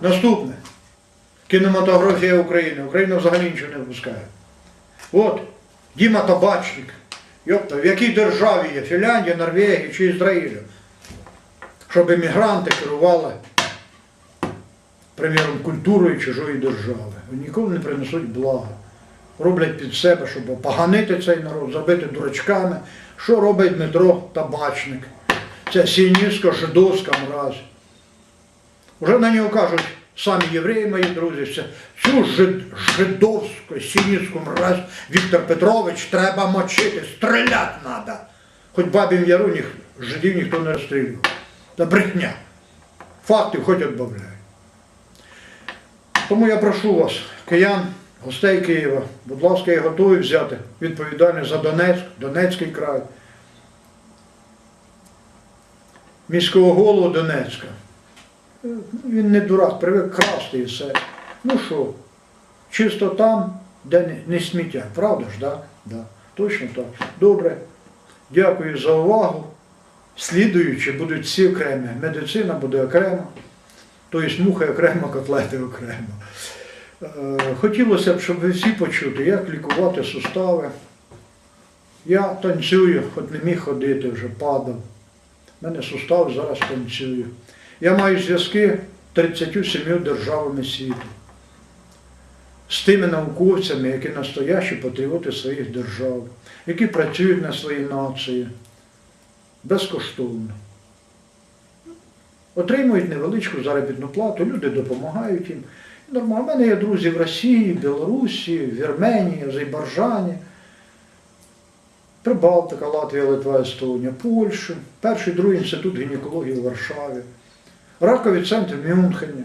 Наступне. Кінематографія України. Україна взагалі нічого не випускає. От, Діма Табачник. Йопта, в якій державі є? Фінляндія, Норвегія чи Ізраїль? Щоб емігранти керували, приміром, культурою чужої держави. Ніколи не принесуть блага. Роблять під себе, щоб поганити цей народ, забити дурачками. Що робить Дмитро Табачник? Це сіністсько жидовська мразь. Вже на нього кажуть самі євреї, мої друзі, це цю жид, жидовську, сіністську мразь Віктор Петрович треба мочити, стріляти треба. Хоч бабім яру ніх, жидів ніхто не розстрілював. Та брехня. Фактів хоч відбавляй. Тому я прошу вас, киян, гостей Києва, будь ласка, я готовий взяти відповідальність за Донецьк, Донецький край, міського голову Донецька. Він не дурак, привик красти і все. Ну що, чисто там, де не, сміття, правда ж, да? Да. Точно так. Добре. Дякую за увагу. Слідуючі будуть всі окремі. Медицина буде окремо, тобто мухи окремо, котлети окремо. Е, Хотілося б, щоб ви всі почути, як лікувати сустави. Я танцюю, хоч не міг ходити, вже падав. У мене сустав зараз танцює. Я маю зв'язки 37 державами світу. З тими науковцями, які настоящі патріоти своїх держав, які працюють на своїй нації безкоштовно. Отримують невеличку заробітну плату, люди допомагають їм. Нормально. У мене є друзі в Росії, Білорусі, Вірменії, Азербайджані, Прибалтика, Латвія, Литва, Естонія, Польща, перший другий інститут гінекології в Варшаві, раковий центр в Мюнхені.